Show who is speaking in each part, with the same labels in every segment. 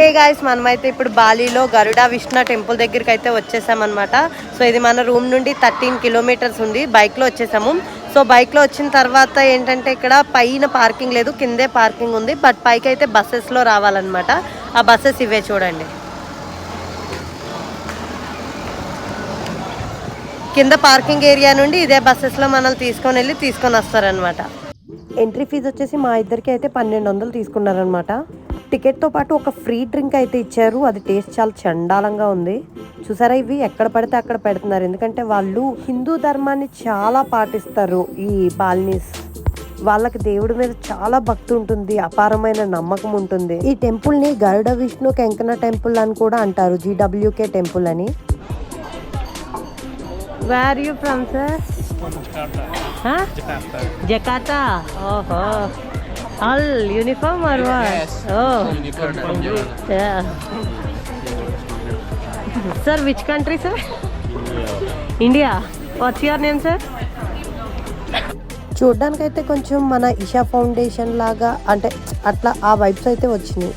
Speaker 1: Hey guys మనమైతే ఇప్పుడు బాలీలో గరుడ Vishnu temple దగ్గరికి అయితే వచ్చేసామన్నమాట. సో ఇది మన రూమ్ నుండి థర్టీన్ కిలోమీటర్స్ ఉంది. బైక్లో వచ్చేసాము. సో బైక్లో వచ్చిన తర్వాత ఏంటంటే ఇక్కడ పైన పార్కింగ్ లేదు కిందే పార్కింగ్ ఉంది. బట్ పైకి అయితే బస్సెస్లో రావాలన్నమాట. ఆ బస్సెస్ ఇవే చూడండి. కింద పార్కింగ్ ఏరియా నుండి ఇదే బస్సెస్లో మనల్ని తీసుకొని వెళ్ళి తీసుకొని వస్తారనమాట ఎంట్రీ ఫీజు వచ్చేసి మా ఇద్దరికి అయితే పన్నెండు వందలు తీసుకున్నారనమాట టికెట్తో పాటు ఒక ఫ్రీ డ్రింక్ అయితే ఇచ్చారు. అది టేస్ట్ చాలా చండాలంగా ఉంది. చూసారా ఇవి? ఎక్కడ పడితే అక్కడ పెడుతున్నారు. ఎందుకంటే వాళ్ళు హిందూ ధర్మాన్ని చాలా పాటిస్తారు ఈ బాల్నీస్. వాళ్ళకి దేవుడి మీద చాలా భక్తి ఉంటుంది. అపారమైన నమ్మకం ఉంటుంది. ఈ టెంపుల్ని గరుడ విష్ణు కెంకన టెంపుల్ అని కూడా అంటారు. జీడబ్ల్యూకే టెంపుల్ అని. Where you from sir Jakarta ఓహో. All uniform are what oh sir which country sir India what's your name sir చూడ్డానికైతే కొంచెం మన ఇషా ఫౌండేషన్ లాగా అంటే అట్లా ఆ వైబ్స్ అయితే వచ్చినాయి.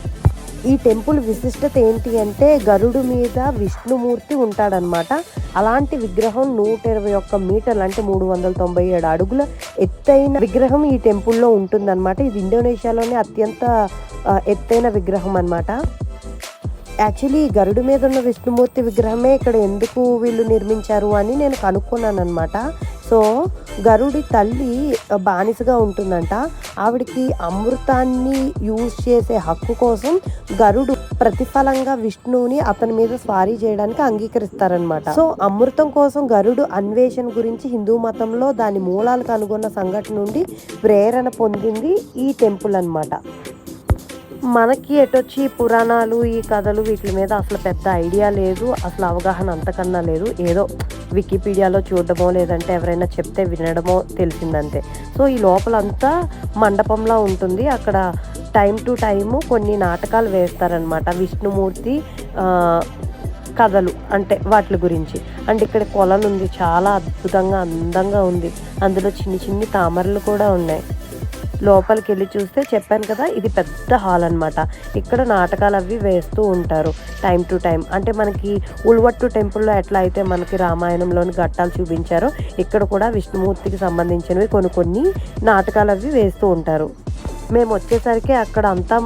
Speaker 1: ఈ టెంపుల్ విశిష్టత ఏంటి అంటే గరుడు మీద విష్ణుమూర్తి ఉంటాడనమాట అలాంటి విగ్రహం నూట ఇరవై ఒక్క మీటర్లు అంటే మూడు వందల తొంభై ఏడు అడుగుల ఎత్తైన విగ్రహం ఈ టెంపుల్లో ఉంటుందన్నమాట. ఇది ఇండోనేషియాలోనే అత్యంత ఎత్తైన విగ్రహం అనమాట యాక్చువల్లీ గరుడు మీద ఉన్న విష్ణుమూర్తి విగ్రహమే ఇక్కడ ఎందుకు వీళ్ళు నిర్మించారు అని నేను కనుక్కున్నాను అనమాట సో గరుడి తల్లి బానిసగా ఉంటుందంట. ఆవిడకి అమృతాన్ని యూజ్ చేసే హక్కు కోసం గరుడు ప్రతిఫలంగా విష్ణువుని అతని మీద స్వారీ చేయడానికి అంగీకరిస్తారనమాట సో అమృతం కోసం గరుడు అన్వేషణ గురించి హిందూ మతంలో దాని మూలాలు కనుగొన్న సంఘటన నుండి ప్రేరణ పొందింది ఈ టెంపుల్ అన్నమాట. మనకి ఎటొచ్చి ఈ పురాణాలు ఈ కథలు వీటి మీద అసలు పెద్ద ఐడియా లేదు అసలు అవగాహన అంతకన్నా లేదు. ఏదో వికీపీడియాలో చూడడమో లేదంటే ఎవరైనా చెప్తే వినడమో తెలిసిందంతే. సో ఈ లోపలంతా మండపంలా ఉంటుంది. అక్కడ టైం టు టైము కొన్ని నాటకాలు వేస్తారనమాట విష్ణుమూర్తి కథలు అంటే వాటి గురించి. అండ్ ఇక్కడ కొలను ఉంది చాలా అద్భుతంగా అందంగా ఉంది. అందులో చిన్ని చిన్ని తామరలు కూడా ఉన్నాయి. లోపలికి వెళ్ళి చూస్తే చెప్పాను కదా ఇది పెద్ద హాల్ అనమాట ఇక్కడ నాటకాలు అవి వేస్తూ ఉంటారు టైం టు టైం. అంటే మనకి ఉల్వట్టు టెంపుల్లో ఎట్లా అయితే మనకి రామాయణంలోని ఘట్టాలు చూపించారో ఇక్కడ కూడా విష్ణుమూర్తికి సంబంధించినవి కొన్ని కొన్ని నాటకాలు అవి వేస్తూ ఉంటారు. మేము వచ్చేసరికి అక్కడ అంతా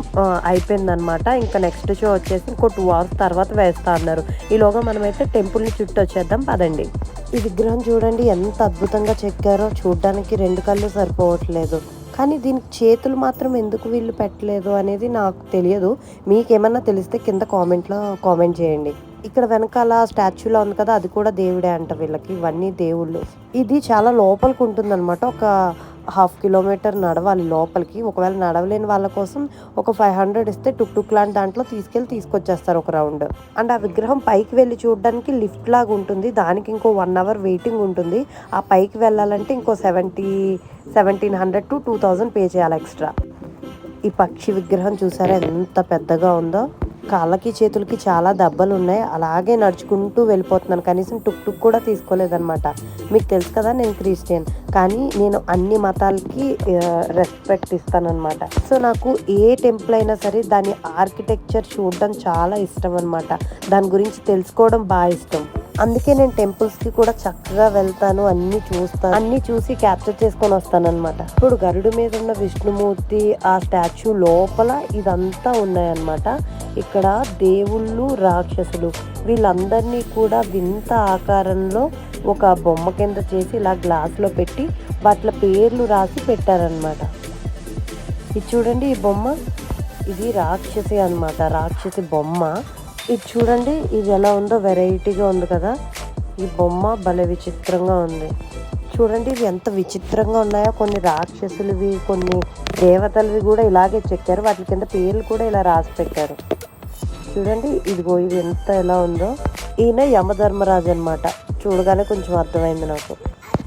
Speaker 1: అయిపోయిందనమాట ఇంకా నెక్స్ట్ షో వచ్చేసి ఇంకో టూ అవర్స్ తర్వాత వేస్తా అన్నారు. ఈలోగా మనమైతే టెంపుల్ని చుట్టూ వచ్చేద్దాం పదండి. ఈ విగ్రహం చూడండి ఎంత అద్భుతంగా చెక్కారో. చూడడానికి రెండు కళ్ళు సరిపోవట్లేదు. కానీ దీనికి చేతులు మాత్రం ఎందుకు వీళ్ళు పెట్టలేదు అనేది నాకు తెలియదు. మీకేమన్నా తెలిస్తే కింద కామెంట్లో కామెంట్ చేయండి. ఇక్కడ వెనకాల స్టాచ్యూలో ఉంది కదా అది కూడా దేవుడే అంట వీళ్ళకి ఇవన్నీ దేవుళ్ళు. ఇది చాలా లోపలికి ఉంటుందన్నమాట. ఒక హాఫ్ కిలోమీటర్ నడవాలి లోపలికి. ఒకవేళ నడవలేని వాళ్ళ కోసం ఒక ఫైవ్ హండ్రెడ్ ఇస్తే టుక్ టుక్ లాంటి దాంట్లో తీసుకెళ్ళి తీసుకొచ్చేస్తారు ఒక రౌండ్. అండ్ ఆ విగ్రహం పైకి వెళ్ళి చూడడానికి లిఫ్ట్ లాగా ఉంటుంది. దానికి ఇంకో వన్ అవర్ వెయిటింగ్ ఉంటుంది. ఆ పైకి వెళ్ళాలంటే ఇంకో seventy seventeen hundred to two thousand pay చేయాలి ఎక్స్ట్రా. ఈ పక్షి విగ్రహం చూసారా ఎంత పెద్దగా ఉందో? కాళ్ళకి చేతులకి చాలా దెబ్బలు ఉన్నాయి అలాగే నడుచుకుంటూ వెళ్ళిపోతున్నాను. కనీసం టుక్ టుక్ కూడా తీసుకోలేదనమాట మీకు తెలుసు కదా నేను క్రిస్టియన్. కానీ నేను అన్ని మతాలకి రెస్పెక్ట్ ఇస్తానన్నమాట. సో నాకు ఏ టెంపుల్ అయినా సరే దాని ఆర్కిటెక్చర్ చూడడం చాలా ఇష్టం అనమాట దాని గురించి తెలుసుకోవడం బాగా ఇష్టం. అందుకే నేను టెంపుల్స్కి కూడా చక్కగా వెళ్తాను అన్ని చూస్తాను. అన్ని చూసి క్యాప్చర్ చేసుకొని వస్తాను అనమాట ఇప్పుడు గరుడు మీద ఉన్న విష్ణుమూర్తి ఆ స్టాచ్యూ లోపల ఇదంతా ఉన్నాయన్నమాట. ఇక్కడ దేవుళ్ళు రాక్షసులు వీళ్ళందరినీ కూడా వింత ఆకారంలో ఒక బొమ్మ కింద చేసి ఇలా గ్లాసులో పెట్టి వాటి పేర్లు రాసి పెట్టారనమాట ఇది చూడండి ఈ బొమ్మ. ఇది రాక్షసి అనమాట రాక్షసి బొమ్మ. ఇది చూడండి ఇది ఎలా ఉందో వెరైటీగా ఉంది కదా. ఈ బొమ్మ భలే విచిత్రంగా ఉంది. చూడండి ఇవి ఎంత విచిత్రంగా ఉన్నాయో. కొన్ని రాక్షసులవి కొన్ని దేవతలవి కూడా ఇలాగే చెక్కారు. వాటి కింద పేర్లు కూడా ఇలా రాసి పెట్టారు. చూడండి ఇదిగో ఇది ఎంత ఎలా ఉందో. ఈయన యమధర్మరాజు అన్నమాట. చూడగానే కొంచెం అర్థమైంది నాకు.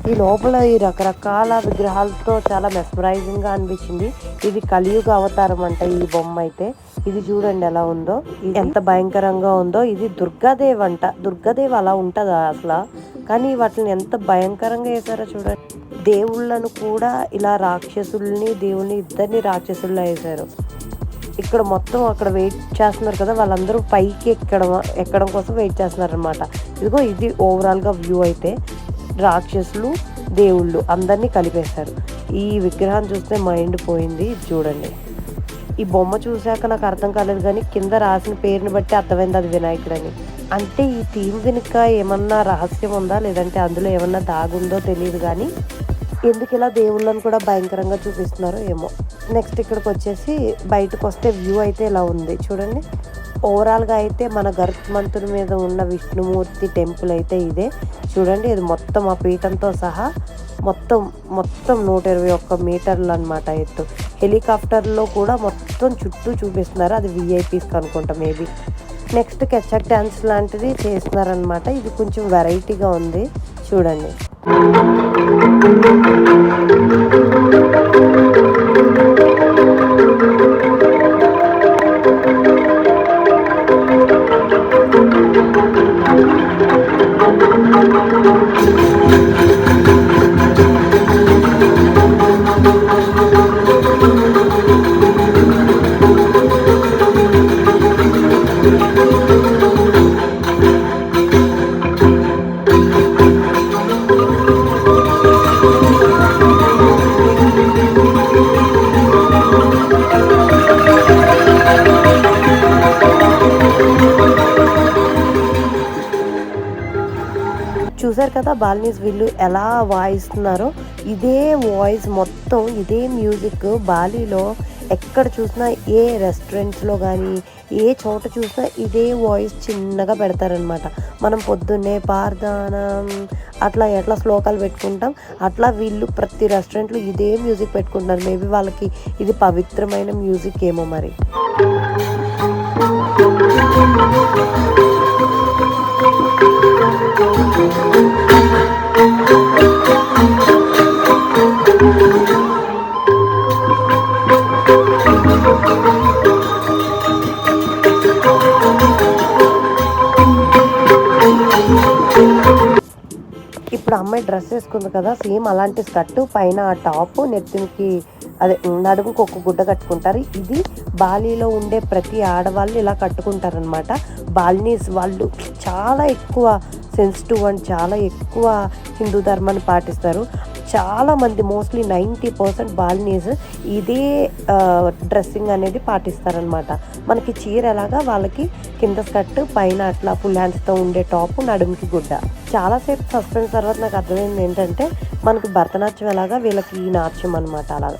Speaker 1: ఈ లోపల ఈ రకరకాల విగ్రహాలతో చాలా మెస్మరైజింగ్గా అనిపించింది. ఇది కలియుగ అవతారం అంట ఈ బొమ్మ అయితే. ఇది చూడండి ఎలా ఉందో. ఇది ఎంత భయంకరంగా ఉందో. ఇది దుర్గాదేవ్ అంట. దుర్గాదేవ్ అలా ఉంటుందా అసలు? కానీ వాటిని ఎంత భయంకరంగా వేసారో చూడండి. దేవుళ్ళను కూడా ఇలా రాక్షసుల్ని దేవుల్ని ఇద్దరిని రాక్షసుల్లో వేశారు ఇక్కడ మొత్తం అక్కడ వెయిట్ చేస్తున్నారు కదా. వాళ్ళందరూ పైకి ఎక్కడం ఎక్కడం కోసం వెయిట్ చేస్తున్నారు అనమాట ఇదిగో ఇది ఓవరాల్గా వ్యూ అయితే. రాక్షసులు దేవుళ్ళు అందరినీ కలిపేశారు. ఈ విగ్రహం చూస్తే మైండ్ పోయింది ఇది చూడండి. ఈ బొమ్మ చూశాక నాకు అర్థం కాలేదు కానీ కింద రాసిన పేరుని బట్టి అర్థమైంది అది వినాయకుడు అని అంటే ఈ థీమ్ వెనుక ఏమన్నా రహస్యం ఉందా? లేదంటే అందులో ఏమన్నా దాగుందో తెలియదు కానీ ఎందుకు ఇలా దేవుళ్ళని కూడా భయంకరంగా చూపిస్తున్నారో ఏమో. నెక్స్ట్ ఇక్కడికి వచ్చేసి బయటకు వస్తే వ్యూ అయితే ఇలా ఉంది చూడండి. ఓవరాల్గా అయితే మన గరుత్మంతుడి మీద ఉన్న విష్ణుమూర్తి టెంపుల్ అయితే ఇదే. చూడండి ఇది మొత్తం ఆ పీఠంతో సహా మొత్తం మొత్తం నూట ఇరవై ఒక్క మీటర్లు అనమాట ఎత్తు. హెలికాప్టర్లో కూడా మొత్తం చుట్టూ చూపిస్తున్నారు. అది విఐపీస్కి అనుకుంటా మేబీ నెక్స్ట్ కెచక్ డ్యాన్స్ లాంటిది చేస్తున్నారనమాట ఇది కొంచెం వెరైటీగా ఉంది. చూడండి. Thank you. కదా బాలినీస్ వీళ్ళు ఎలా వాయిస్తున్నారో ఇదే వాయిస్ మొత్తం ఇదే మ్యూజిక్ బాలీలో ఎక్కడ చూసినా ఏ రెస్టారెంట్స్లో కానీ ఏ చోట చూసినా ఇదే వాయిస్ చిన్నగా పెడతారనమాట. మనం పొద్దున్నే పార్దానం అట్లా ఎట్లా శ్లోకాలు పెట్టుకుంటాం అట్లా వీళ్ళు ప్రతి రెస్టారెంట్లో ఇదే మ్యూజిక్ పెట్టుకుంటున్నారు. మేబీ వాళ్ళకి ఇది పవిత్రమైన మ్యూజిక్ ఏమో మరి. వేసేసుకుంది కదా సేమ్ అలాంటి స్కర్ట్ పైన ఆ టాప్ నెత్తికి అదే నడుముకు ఒక గుడ్డ కట్టుకుంటారు. ఇది బాలీలో ఉండే ప్రతి ఆడవాళ్ళు ఇలా కట్టుకుంటారనమాట బాలినీస్ వాళ్ళు చాలా ఎక్కువ సెన్సిటివ్ అండ్ చాలా ఎక్కువ హిందూ ధర్మాన్ని పాటిస్తారు. చాలామంది మోస్ట్లీ నైంటీ పర్సెంట్ బాలినీస్ ఇదే డ్రెస్సింగ్ అనేది పాటిస్తారనమాట మనకి చీర ఎలాగా వాళ్ళకి కింద స్కర్ట్ పైన అట్లా ఫుల్ హ్యాండ్స్తో ఉండే టాప్ నడుముకి గుడ్డ. చాలాసేపు సస్పెన్స్ తర్వాత నాకు అర్థమైంది ఏంటంటే మనకి భరతనాట్యం ఎలాగా వీళ్ళకి ఈ నాట్యం అనమాట అలాగా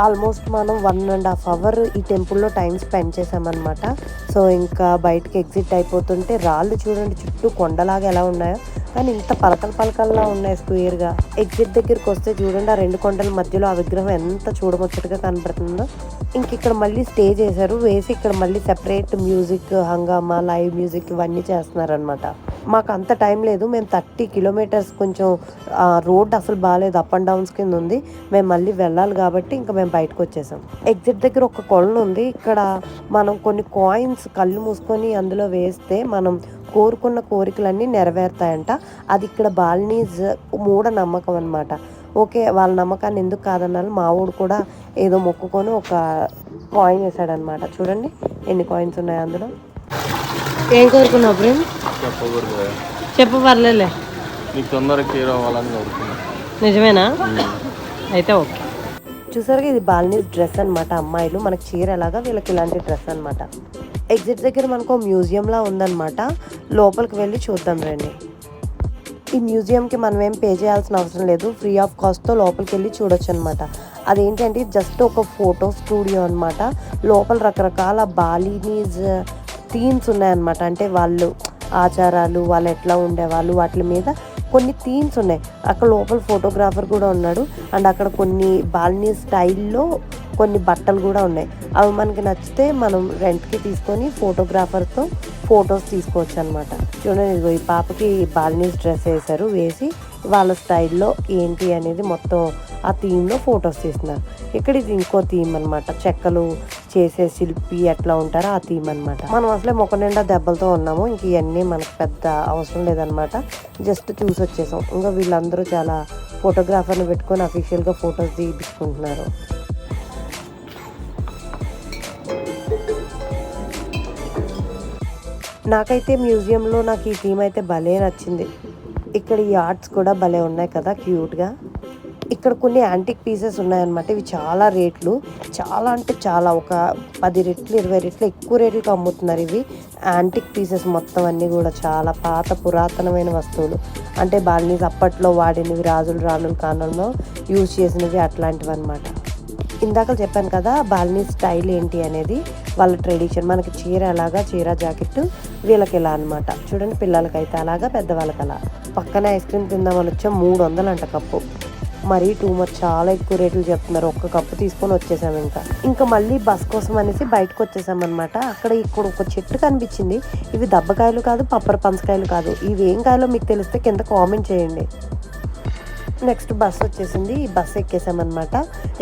Speaker 1: ఆల్మోస్ట్ మనం వన్ అండ్ హాఫ్ అవర్ ఈ టెంపుల్లో టైం స్పెండ్ చేసామన్నమాట. సో ఇంకా బయటకి ఎగ్జిట్ అయిపోతుంటే రాళ్ళు చూడండి చుట్టూ కొండలాగా ఎలా ఉన్నాయో. కానీ ఇంత పలకల పలకల్లా ఉన్నాయి స్క్వేర్గా. ఎగ్జిట్ దగ్గరికి వస్తే చూడండి ఆ రెండు కొండల మధ్యలో ఆ విగ్రహం ఎంత చూడముచ్చటగా కనపడుతుందో. ఇంక ఇక్కడ మళ్ళీ స్టే చేశారు వేసి ఇక్కడ మళ్ళీ సెపరేట్ మ్యూజిక్ హంగామా లైవ్ మ్యూజిక్ ఇవన్నీ చేస్తున్నారనమాట మాకు అంత టైం లేదు. మేము థర్టీ కిలోమీటర్స్ కొంచెం రోడ్ అసలు బాగాలేదు అప్ అండ్ డౌన్స్ కింద ఉంది. మేము మళ్ళీ వెళ్ళాలి కాబట్టి ఇంకా మేము బయటకు వచ్చేసాం. ఎగ్జిట్ దగ్గర ఒక కొలను ఉంది. ఇక్కడ మనం కొన్ని కాయిన్స్ కళ్ళు మూసుకొని అందులో వేస్తే మనం కోరుకున్న కోరికలన్నీ నెరవేరుతాయంట. అది ఇక్కడ బాలనీస్ మూఢ నమ్మకం అనమాట ఓకే వాళ్ళ నమ్మకాన్ని ఎందుకు కాదన్నారు మా ఊడు కూడా ఏదో మొక్కుకొని ఒక కాయిన్ వేసాడనమాట చూడండి ఎన్ని కాయిన్స్ ఉన్నాయి అందులో. ఏం కోరుకున్నావు ప్రేమ్?
Speaker 2: చెప్పకూడదు
Speaker 1: చెప్పు పర్లేలే
Speaker 2: నీకు తొందరగా క్లియర్ అవ్వాలని కోరుకున్నా.
Speaker 1: నిజమేనా? అయితే ఓకే. చూసారుగా ఇది బాలినీస్ డ్రెస్ అన్నమాట. అమ్మాయిలు మనకి చీర ఎలాగా వీళ్ళకి ఇలాంటి డ్రెస్ అన్నమాట. ఎగ్జిట్ దగ్గర మనకు మ్యూజియంలా ఉందన్నమాట. లోపలికి వెళ్ళి చూద్దాం రండి. ఈ మ్యూజియంకి మనం ఏం పే చేయాల్సిన అవసరం లేదు. ఫ్రీ ఆఫ్ కాస్ట్తో లోపలికి వెళ్ళి చూడొచ్చు అనమాట అదేంటంటే జస్ట్ ఒక ఫోటో స్టూడియో అన్నమాట. లోపల రకరకాల బాలీనీస్ థీమ్స్ ఉన్నాయన్నమాట. అంటే వాళ్ళు ఆచారాలు వాళ్ళు ఎట్లా ఉండేవాళ్ళు వాటి మీద కొన్ని థీమ్స్ ఉన్నాయి. అక్కడ లోపల ఫోటోగ్రాఫర్ కూడా ఉన్నాడు. అండ్ అక్కడ కొన్ని బాల్నీ స్టైల్లో కొన్ని బట్టలు కూడా ఉన్నాయి. అవి మనకి నచ్చితే మనం రెంట్కి తీసుకొని ఫోటోగ్రాఫర్తో ఫొటోస్ తీసుకోవచ్చు అనమాట చూడండి ఇదిగో ఈ పాపకి బాల్నీస్ డ్రెస్ వేశారు వేసి వాళ్ళ స్టైల్లో ఏంటి అనేది మొత్తం ఆ థీమ్లో ఫొటోస్ తీస్తున్నారు. ఇక్కడ ఇది ఇంకో థీమ్ అనమాట చెక్కలు చేసే శిల్పి ఎట్లా ఉంటారో ఆ థీమ్ అన్నమాట. మనం అసలే ముఖ నిండా దెబ్బలతో ఉన్నాము. ఇంక ఇవన్నీ మనకు పెద్ద అవసరం లేదనమాట జస్ట్ చూసి వచ్చేసాం. ఇంకా వీళ్ళందరూ చాలా ఫోటోగ్రాఫర్ని పెట్టుకొని అఫీషియల్గా ఫొటోస్ తీపించుకుంటున్నారు నాకైతే మ్యూజియంలో నాకు ఈ థీమ్ అయితే భలే నచ్చింది. ఇక్కడ ఈ ఆర్ట్స్ కూడా భలే ఉన్నాయి కదా క్యూట్గా. ఇక్కడ కొన్ని యాంటిక్ పీసెస్ ఉన్నాయన్నమాట. ఇవి చాలా రేట్లు. చాలా అంటే చాలా. ఒక పది రెట్లు ఇరవై రెట్లు ఎక్కువ రేట్లకు అమ్ముతున్నారు ఇవి. యాంటిక్ పీసెస్ మొత్తం అన్నీ కూడా చాలా పాత పురాతనమైన వస్తువులు. అంటే బాలినీస్ అప్పట్లో వాడినవి రాజులు రాణుల కాలంలో యూజ్ చేసినవి అట్లాంటివి అనమాట ఇందాక చెప్పాను కదా బాలినీ స్టైల్ ఏంటి అనేది వాళ్ళ ట్రెడిషన్. మనకి చీర అలాగా చీర జాకెట్ వీళ్ళకి ఇలా అనమాట చూడండి పిల్లలకైతే అలాగా పెద్దవాళ్ళకి అలా పక్కన ఐస్ క్రీమ్ తిందామని వచ్చా మూడు వందలు అంట కప్పు. మరీ టూ మచ్ చాలా ఎక్కువ రేట్లు చెప్తున్నారు. ఒక్క కప్పు తీసుకొని వచ్చేసాం ఇంకా. ఇంకా మళ్ళీ బస్ కోసం అనేసి బయటకు వచ్చేసాం అనమాట అక్కడ ఇక్కడ ఒక చెట్టు కనిపించింది. ఇవి దబ్బకాయలు కాదు పప్పర పంచకాయలు కాదు. ఇవి ఏం కాయలో మీకు తెలిస్తే కింద కామెంట్ చేయండి. నెక్స్ట్ బస్ వచ్చేసింది. ఈ బస్ ఎక్కేసామన్నమాట.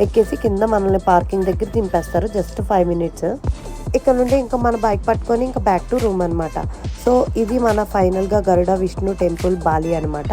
Speaker 1: ఎక్కేసి కింద మనల్ని పార్కింగ్ దగ్గర దింపేస్తారు. జస్ట్ ఫైవ్ మినిట్స్ ఇక్కడ నుండి ఇంకా మన బైక్ పట్టుకొని ఇంకా బ్యాక్ టు రూమ్ అనమాట సో ఇది మన ఫైనల్గా గరుడ విష్ణు టెంపుల్ బాలి అనమాట